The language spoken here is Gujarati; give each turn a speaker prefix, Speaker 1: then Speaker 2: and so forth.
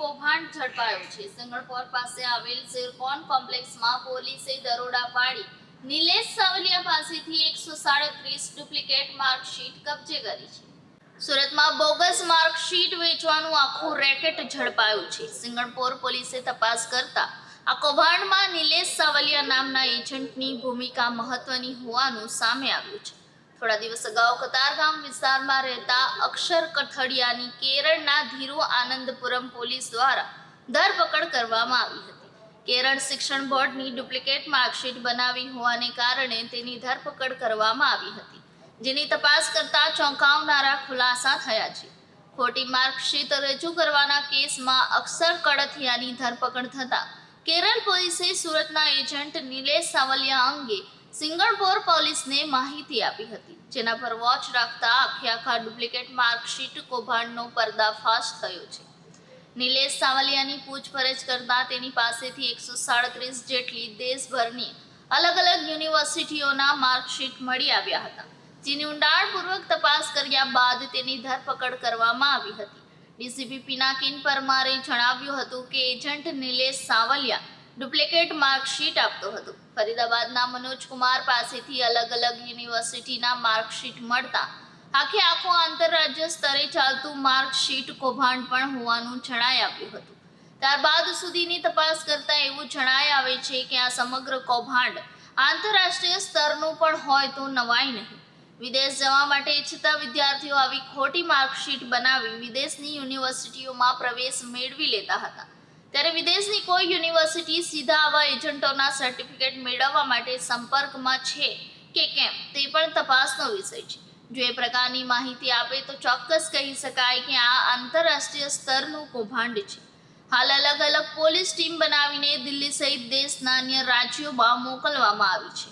Speaker 1: કૌભાંડ ઝડપાયું છે. સંગળપોર પાસે આવેલ સિરકોન કોમ્પ્લેક્સમાં પોલીસે દરોડા પાડી નિલેશ સાવલિયા પાસેથી એકસો સાડત્રીસ ડુપ્લિકેટ માર્કશીટ કબજે કરી છે. સુરતમાં બોગસ માર્કશીટ વેચવાનું આખું રેકેટ ઝડપાયું છે. સિંગણપોર પોલીસે તપાસ કરતા આ કૌભાંડમાં નિલેશ સાવલિયા નામના એજન્ટની ભૂમિકા મહત્વની હોવાનું સામે આવ્યું છે. થોડા દિવસ અગાઉ કતારગામ વિસ્તારમાં રહેતા અક્ષર કઠડિયાની કેરળના ધીરુ આનંદપુરમ પોલીસ દ્વારા ધરપકડ કરવામાં આવી હતી. કેરળ શિક્ષણ બોર્ડની ડુપ્લિકેટ માર્કશીટ બનાવી હોવાને કારણે તેની ધરપકડ કરવામાં આવી હતી, જેની તપાસ કરતા ચોંકાવનારા ખુલાસા થયા છે. ખોટી માર્કશીટ રજૂ કરવાના કેસમાં અક્ષર કડથિયાની ધરપકડ થતા કેરળ પોલીસે સુરતના એજન્ટ નિલેશ સાવલિયા અંગે સિંગણપોર પોલીસને માહિતી આપી હતી, જેના પર વોચ રાખતા આખે આખા ડુપ્લિકેટ માર્કશીટ કૌભાંડનો પર્દાફાશ થયો છે. નિલેશ સાવલિયાની પૂછપરછ કરતા તેની પાસેથી એકસો સાડત્રીસ જેટલી દેશભરની અલગ અલગ યુનિવર્સિટીઓના માર્કશીટ મળી આવ્યા હતા, જેની ઊંડાણપૂર્વક તપાસ કર્યા બાદ તેની ધરપકડ કરવામાં આવી હતી. ડીસીપી પિનાકિન પરમારે જણાવ્યું હતું કે agent Nilesh Savaliya duplicate marksheet આપતો હતો. ફરીદાબાદના મનોજ કુમાર પાસેથી અલગ અલગ યુનિવર્સિટીના માર્કશીટ મળતા આખે આખું આંતરરાજ્ય સ્તરે ચાલતું માર્કશીટ કૌભાંડ પણ હોવાનું જણાઈ આવ્યું હતું. ત્યારબાદ સુધીની તપાસ કરતા એવું જણાઈ આવે છે કે આ સમગ્ર કૌભાંડ આંતરરાષ્ટ્રીય સ્તરનું પણ હોય તો નવાઈ નહીં. વિદેશ જવા માટે ઈચ્છતા વિદ્યાર્થીઓ આવી ખોટી માર્કશીટ બનાવી વિદેશની યુનિવર્સિટીઓમાં પ્રવેશ મેળવી લેતા હતા. ત્યારે વિદેશની કોઈ યુનિવર્સિટી સીધા આવા એજન્ટોના સર્ટિફિકેટ મેળવવા માટે સંપર્કમાં છે કે કેમ તે પણ તપાસનો વિષય છે. જો એ પ્રકારની માહિતી આપે તો ચોક્કસ કહી શકાય કે આ આંતરરાષ્ટ્રીય સ્તરનું કૌભાંડ છે. હાલ અલગ અલગ પોલીસ ટીમ બનાવીને દિલ્હી સહિત દેશના અન્ય રાજ્યોમાં મોકલવામાં આવી છે.